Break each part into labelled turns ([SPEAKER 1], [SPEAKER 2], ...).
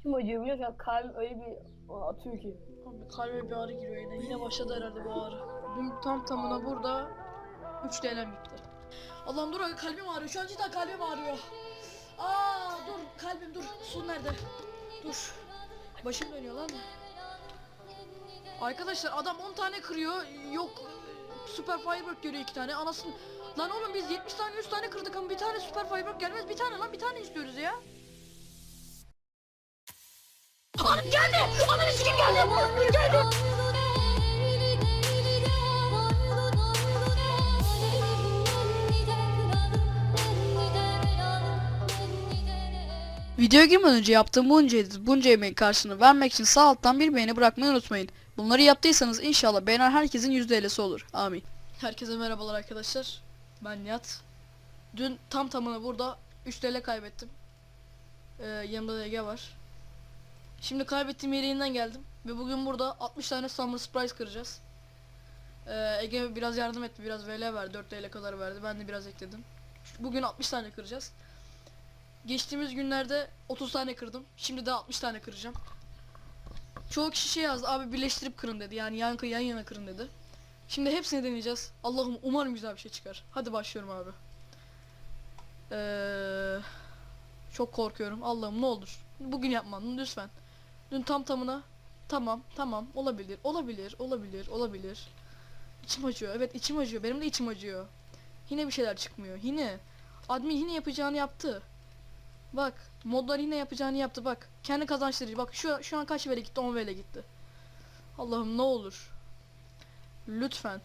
[SPEAKER 1] İçim acıyor biliyor musun? Kalbim öyle bir atıyor ki.
[SPEAKER 2] Abi kalbe bir ağrı giriyor yine. Yine başladı herhalde bu ağrı. Dün tam tamına burada 3 TL'm gitti. Allah'ım dur abi kalbim ağrıyor. Şu an cidden kalbim ağrıyor. Aa dur kalbim dur. Su nerede? Dur. Başım dönüyor lan. Arkadaşlar adam 10 tane kırıyor. Yok Super Firework görüyor 2 tane. Anasını Lan oğlum biz 70 tane 100 tane kırdık ama bir tane Super Firework gelmez. Bir tane lan bir tane istiyoruz ya. Geldi! Ananı sikim geldi! Geldi! Videoya girmeden önce yaptığım bunca edit, bunca emeğin karşılığını vermek için sağ alttan bir beğeni bırakmayı unutmayın. Bunları yaptıysanız inşallah beğenen herkesin %50'si olur. Amin. Herkese merhabalar arkadaşlar. Ben Nihat. Dün tam tamına burada 3 TL kaybettim. Ee, yanımda da Ege var. Şimdi kaybettiğim yerinden geldim. Ve bugün burada 60 tane Summer Surprise kıracağız. Ee, Ege biraz yardım etti. Biraz VL verdi. 4 TL kadar verdi. Ben de biraz ekledim. Bugün 60 tane kıracağız. Geçtiğimiz günlerde 30 tane kırdım. Şimdi de 60 tane kıracağım. Çoğu kişi şey yazdı abi birleştirip kırın dedi. Yani yankı yan yana kırın dedi. Şimdi hepsini deneyeceğiz. Allah'ım umarım güzel bir şey çıkar. Hadi başlıyorum abi. Ee, çok korkuyorum. Allah'ım ne olur. Bugün yapmam lütfen. Dün tam tamına tamam tamam olabilir olabilir olabilir olabilir. İçim acıyor. Evet içim acıyor. Benim de içim acıyor. Yine bir şeyler çıkmıyor. Yine. Admin yine yapacağını yaptı. Bak modlar yine yapacağını yaptı bak. Kendi kazançları bak şu şu an kaç vele gitti 10 vele gitti. Allah'ım ne olur. Lütfen.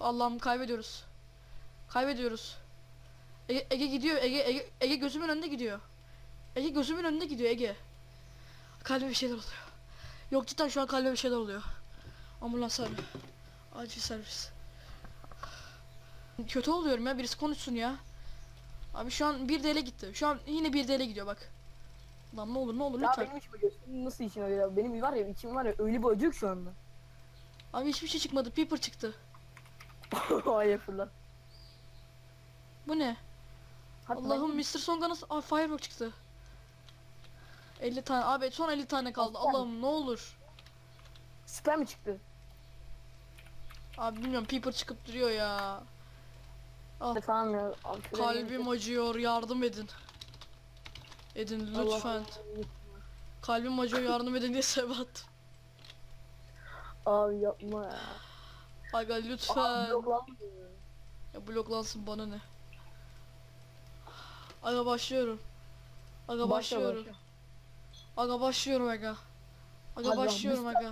[SPEAKER 2] Allah'ım kaybediyoruz. Kaybediyoruz. Ege, Ege gidiyor. Ege, Ege, Ege gözümün önünde gidiyor. Ege gözümün önünde gidiyor Ege. Kalbe bir şeyler oluyor. Yok cidden şu an kalbe bir şeyler oluyor. Ambulans abi. Acil servis. Kötü oluyorum ya birisi konuşsun ya. Abi şu an 1 DL gitti. Şu an yine 1 DL gidiyor bak. Lan ne olur ne olur
[SPEAKER 1] Ya
[SPEAKER 2] lütfen.
[SPEAKER 1] benim içim acıyor. Senin nasıl için acıyor? Benim var ya içim var ya öyle bir acıyor ki şu anda.
[SPEAKER 2] Abi hiçbir şey çıkmadı. Paper çıktı.
[SPEAKER 1] Ay fırlat.
[SPEAKER 2] Bu ne? Allah'ım. Mr. Song'a nasıl... Aa Firework çıktı. 50 tane. Abi son 50 tane kaldı.
[SPEAKER 1] Aslan.
[SPEAKER 2] Allah'ım ne olur.
[SPEAKER 1] Süper mi çıktı?
[SPEAKER 2] Abi bilmiyorum Paper çıkıp duruyor ya. Ah
[SPEAKER 1] Tamam ya. Abi, şuraya
[SPEAKER 2] kalbim acıyor. Yardım edin. Edin lütfen. Kalbim acıyor yardım edin diye sev attım.
[SPEAKER 1] Abi yapma ya.
[SPEAKER 2] Aga
[SPEAKER 1] Abi
[SPEAKER 2] lütfen.
[SPEAKER 1] yok lan.
[SPEAKER 2] Ya bloklansın bana ne. Aga başlıyorum. Aga
[SPEAKER 1] Başla,
[SPEAKER 2] başlıyorum.
[SPEAKER 1] başla.
[SPEAKER 2] Aga başlıyorum aga. Aga başlıyorum aga.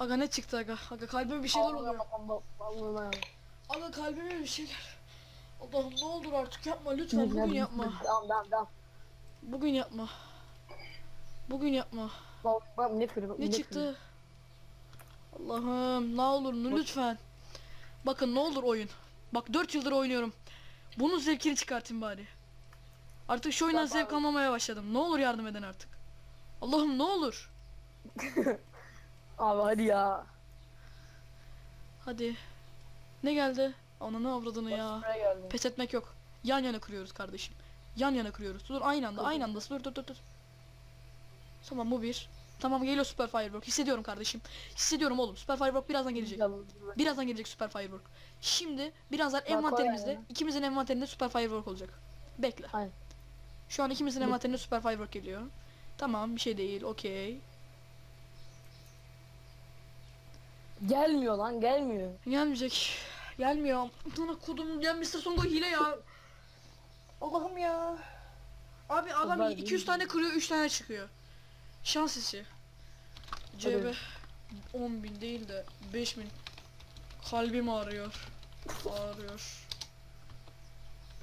[SPEAKER 2] Aga ne çıktı aga? Aga kalbime bir şeyler oluyor.
[SPEAKER 1] Allah Allah Allah.
[SPEAKER 2] Aga kalbime bir şeyler. Allah'ım ne olur artık yapma lütfen bugün yapma.
[SPEAKER 1] Tamam tamam tamam.
[SPEAKER 2] Bugün yapma. Bugün yapma.
[SPEAKER 1] Bak bak ne kırıyor.
[SPEAKER 2] Ne çıktı? Allah'ım ne olur ne lütfen. Bakın ne olur oyun. Bak 4 yıldır oynuyorum. Bunun zevkini çıkartayım bari. Artık şu oyundan zevk almamaya başladım. Ne olur yardım edin artık. Allah'ım ne olur.
[SPEAKER 1] Abi hadi ya.
[SPEAKER 2] Hadi. Ne geldi? Ananı avradını ya.
[SPEAKER 1] Buraya geldi.
[SPEAKER 2] Pes etmek yok. Yan yana kırıyoruz kardeşim. Yan yana kırıyoruz. Dur aynı anda aynı anda. Dur dur dur dur. Tamam bu bir. Tamam geliyor Super Firework. Hissediyorum kardeşim. Hissediyorum oğlum. Super Firework birazdan gelecek. Birazdan gelecek Super Firework. Şimdi birazdan envanterimizde
[SPEAKER 1] yani.
[SPEAKER 2] ikimizin envanterinde Super Firework olacak. Bekle.
[SPEAKER 1] Aynen.
[SPEAKER 2] Şu an ikimizin envanterinde Super Firework geliyor. Tamam bir şey değil. Okey.
[SPEAKER 1] Gelmiyor lan gelmiyor.
[SPEAKER 2] Gelmeyecek. Gelmiyor. Bana kodum gel Mr. Songo hile ya. Allah'ım ya. Abi adam
[SPEAKER 1] Kızlar
[SPEAKER 2] 200
[SPEAKER 1] değil.
[SPEAKER 2] tane kırıyor 3 tane çıkıyor. Şans işi. CB 10.000 değil de 5000. Kalbim ağrıyor. Ağrıyor.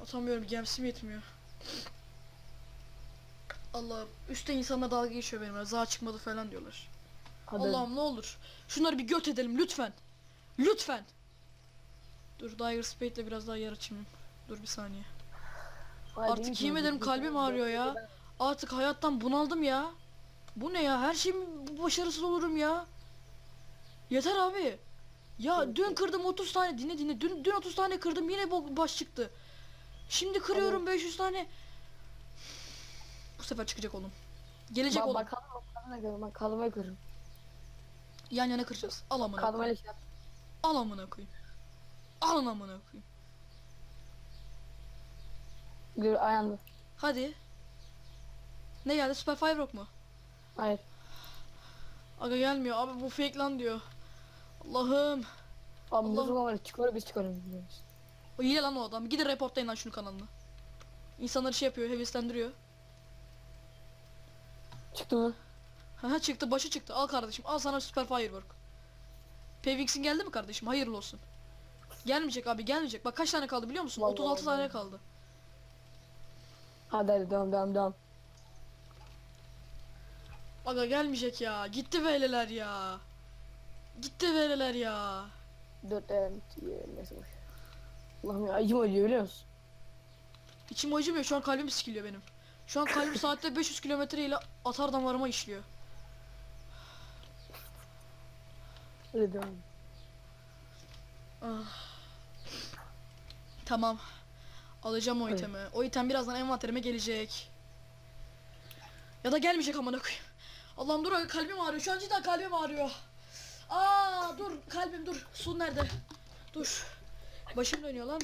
[SPEAKER 2] Atamıyorum gemsim yetmiyor. Allah'ım üstte insanla dalga geçiyor benimle. Za çıkmadı falan diyorlar. Allah'ım ne olur. Şunları bir göt edelim lütfen. Lütfen. Dur Dire Spade'le biraz daha yer açayım. Dur bir saniye.
[SPEAKER 1] Hadi
[SPEAKER 2] Artık yemin ederim kalbim ağrıyor ya. Artık hayattan bunaldım ya. Bu ne ya? Her şeyim başarısız olurum ya. Yeter abi. Ya
[SPEAKER 1] Evet,
[SPEAKER 2] dün
[SPEAKER 1] evet.
[SPEAKER 2] kırdım 30 tane dinle dinle. Dün dün 30 tane kırdım yine baş çıktı. Şimdi kırıyorum 500 tane. Sefer çıkacak oğlum. Gelecek
[SPEAKER 1] Bak
[SPEAKER 2] oğlum.
[SPEAKER 1] bak kalma kalma kırarım. Bak kalmayı kırarım.
[SPEAKER 2] Yan yana kıracağız. Al amına koyayım. Al amına koyayım. Al amına koyayım.
[SPEAKER 1] Gör ayağında.
[SPEAKER 2] Hadi. Ne geldi? Super Firework mu?
[SPEAKER 1] Hayır.
[SPEAKER 2] Aga gelmiyor. Abi bu fake lan diyor. Allah'ım.
[SPEAKER 1] Abi
[SPEAKER 2] Allah.
[SPEAKER 1] bu zaman çıkıyor biz çıkarız. biliyoruz.
[SPEAKER 2] O hile lan o adam. Gidin reportlayın lan şunu kanalına. İnsanları şey yapıyor, heveslendiriyor.
[SPEAKER 1] Çıktı mı?
[SPEAKER 2] Haha çıktı, başı çıktı. Al kardeşim, al sana Super Firework. Pevix'in geldi mi kardeşim? Hayırlı olsun. Gelmeyecek abi, gelmeyecek. Bak kaç tane kaldı biliyor musun?
[SPEAKER 1] Vallahi
[SPEAKER 2] 36 tane kaldı.
[SPEAKER 1] Hadi hadi devam devam devam.
[SPEAKER 2] Aga gelmeyecek ya. Gitti veleler ya. Gitti veleler ya.
[SPEAKER 1] Dört evet. Neyse boş. Allah'ım ya acım ölüyor biliyor musun?
[SPEAKER 2] İçim acımıyor. Şu an kalbim sikiliyor benim. Şu an kalbim saatte 500 kilometre ile atar damarıma işliyor.
[SPEAKER 1] Hadi devam.
[SPEAKER 2] Tamam. Alacağım o itemi. O item birazdan envanterime gelecek. Ya da gelmeyecek amına koyayım. Allah'ım dur kalbim ağrıyor. Şu an cidden kalbim ağrıyor. Aa dur kalbim dur. Su nerede? Dur. Başım dönüyor lan.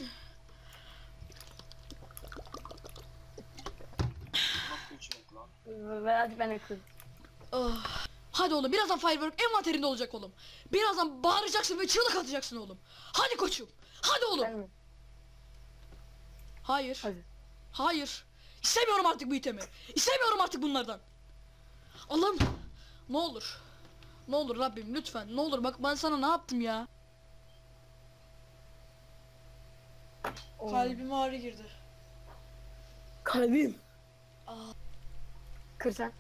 [SPEAKER 3] Nasıl içmek lan?
[SPEAKER 1] Hadi ben kır.
[SPEAKER 2] Ah. Hadi oğlum birazdan firework envanterinde olacak oğlum. Birazdan bağıracaksın ve çığlık atacaksın oğlum. Hadi koçum. Hadi oğlum. Hayır.
[SPEAKER 1] Hadi.
[SPEAKER 2] Hayır. İstemiyorum artık bu itemi. İstemiyorum artık bunlardan. Allah'ım. Ne olur. Ne olur Rabbim lütfen. Ne olur bak ben sana ne yaptım ya.
[SPEAKER 1] Oo.
[SPEAKER 2] Kalbime ağrı girdi.
[SPEAKER 1] Kalbim. Kır sen.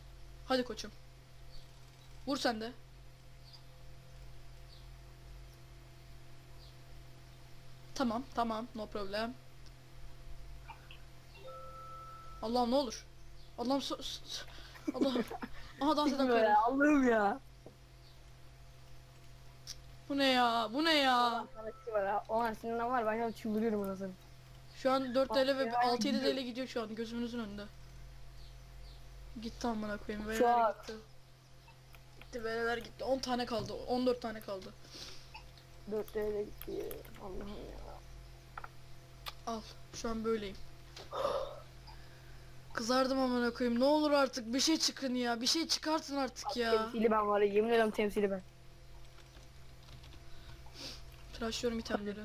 [SPEAKER 2] Hadi koçum. Vur sen de. Tamam tamam no problem. Allah'ım ne olur. Allah'ım s- s- Allah'ım. Aha dans eden karı.
[SPEAKER 1] Allah'ım ya.
[SPEAKER 2] Bu ne ya? Bu ne ya?
[SPEAKER 1] Sana bir şey var ha. Olan senin var ben ya çıldırıyorum anasını.
[SPEAKER 2] Şu an 4 TL ve
[SPEAKER 1] Bak,
[SPEAKER 2] 6-7
[SPEAKER 1] gidiyor.
[SPEAKER 2] TL gidiyor şu an gözümüzün önünde. Gitti amına koyayım.
[SPEAKER 1] Şu
[SPEAKER 2] Vereler
[SPEAKER 1] an-
[SPEAKER 2] gitti. Gitti vereler gitti. 10 tane kaldı. 14 tane kaldı.
[SPEAKER 1] Dört TL gitti. Allah'ım ya.
[SPEAKER 2] Al. Şu an böyleyim. Kızardım amına koyayım. Ne olur artık bir şey çıkın ya. Bir şey çıkartın artık ya.
[SPEAKER 1] Temsili ben var ya yemin ederim temsili ben.
[SPEAKER 2] Tıraşlıyorum itemleri.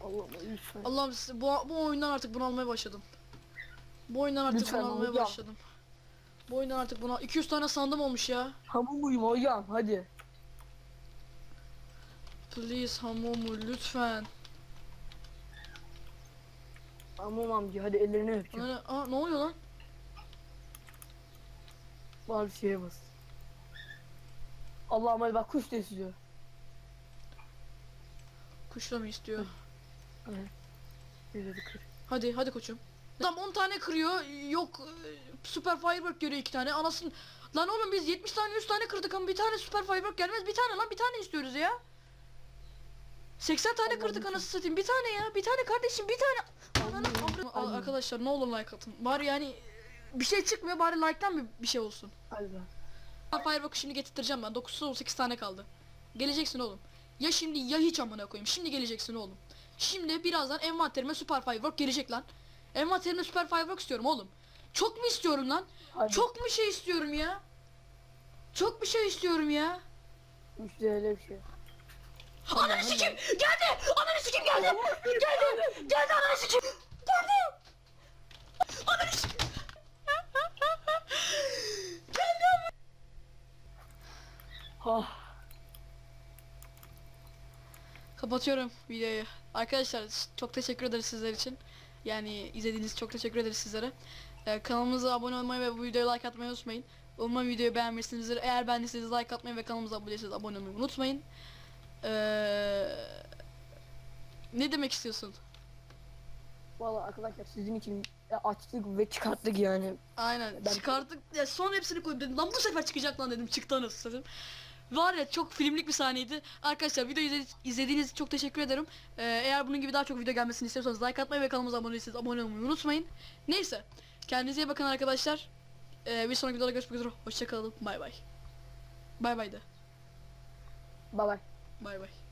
[SPEAKER 1] Allah'ım lütfen.
[SPEAKER 2] Allah'ım bu, bu oyundan artık bunalmaya başladım. Bu oyundan artık
[SPEAKER 1] Lütfen
[SPEAKER 2] bunalmaya
[SPEAKER 1] hocam.
[SPEAKER 2] başladım. Bu oyundan artık buna 200 tane sandım olmuş ya.
[SPEAKER 1] Hamur muyum hocam hadi.
[SPEAKER 2] Please Hamumu lütfen.
[SPEAKER 1] Hamur amca hadi ellerini öpeceğim.
[SPEAKER 2] Bana ne, aa, ne oluyor lan?
[SPEAKER 1] Bari şeye bas. Allah'ım hadi bak kuş da istiyor.
[SPEAKER 2] Kuşla mı istiyor?
[SPEAKER 1] Kır.
[SPEAKER 2] Hadi hadi koçum. Adam 10 tane kırıyor. Yok e, Super Firework görüyor 2 tane. Anasını Lan oğlum biz 70 tane 100 tane kırdık ama bir tane Super Firework gelmez. Bir tane lan bir tane istiyoruz ya. 80 tane
[SPEAKER 1] Allah'ım
[SPEAKER 2] kırdık anasını satayım. Bir tane ya. Bir tane kardeşim bir tane. Ananı
[SPEAKER 1] Allah'ım.
[SPEAKER 2] Arkadaşlar ne olur like atın. Bari yani bir şey çıkmıyor bari like'tan bir, bir şey olsun. Super Firework'u şimdi getirteceğim ben. 9 18 tane kaldı. Geleceksin oğlum. Ya şimdi ya hiç amına koyayım. Şimdi geleceksin oğlum. Şimdi birazdan envanterime Super Firework gelecek lan. Envanterime Super Firework istiyorum oğlum. Çok mu istiyorum lan?
[SPEAKER 1] Hadi.
[SPEAKER 2] Çok mu şey istiyorum ya? Çok bir şey istiyorum ya.
[SPEAKER 1] 3 TL bir şey.
[SPEAKER 2] Ananı sikim! Geldi! Ananı sikim geldi! Geldi! Geldi ananı sikim! Geldi! Ananı sikim! Geldi ama!
[SPEAKER 1] Ha.
[SPEAKER 2] Kapatıyorum videoyu. Arkadaşlar çok teşekkür ederiz sizler için. Yani izlediğiniz çok teşekkür ederiz sizlere. Ee, kanalımıza abone olmayı ve bu videoya like atmayı unutmayın. Umarım videoyu beğenmişsinizdir. Eğer beğendiyseniz like atmayı ve kanalımıza abone değilseniz abone olmayı unutmayın. Ee, ne demek istiyorsun?
[SPEAKER 1] Valla arkadaşlar sizin için ya açtık ve çıkarttık yani.
[SPEAKER 2] Aynen
[SPEAKER 1] Ben-
[SPEAKER 2] çıkardık. Ya son hepsini koydum dedim. Lan bu sefer çıkacak lan dedim. Çıktı anasını satayım. Var ya çok filmlik bir sahneydi. Arkadaşlar videoyu izledi- izlediğiniz için çok teşekkür ederim. Ee, eğer bunun gibi daha çok video gelmesini istiyorsanız like atmayı ve kanalımıza abone değilseniz abone olmayı unutmayın. Neyse. Kendinize iyi bakın arkadaşlar. Ee, bir sonraki videoda görüşmek üzere. Hoşçakalın. Bay bay. Bay bay de.
[SPEAKER 1] Bye bye.
[SPEAKER 2] Bay bay.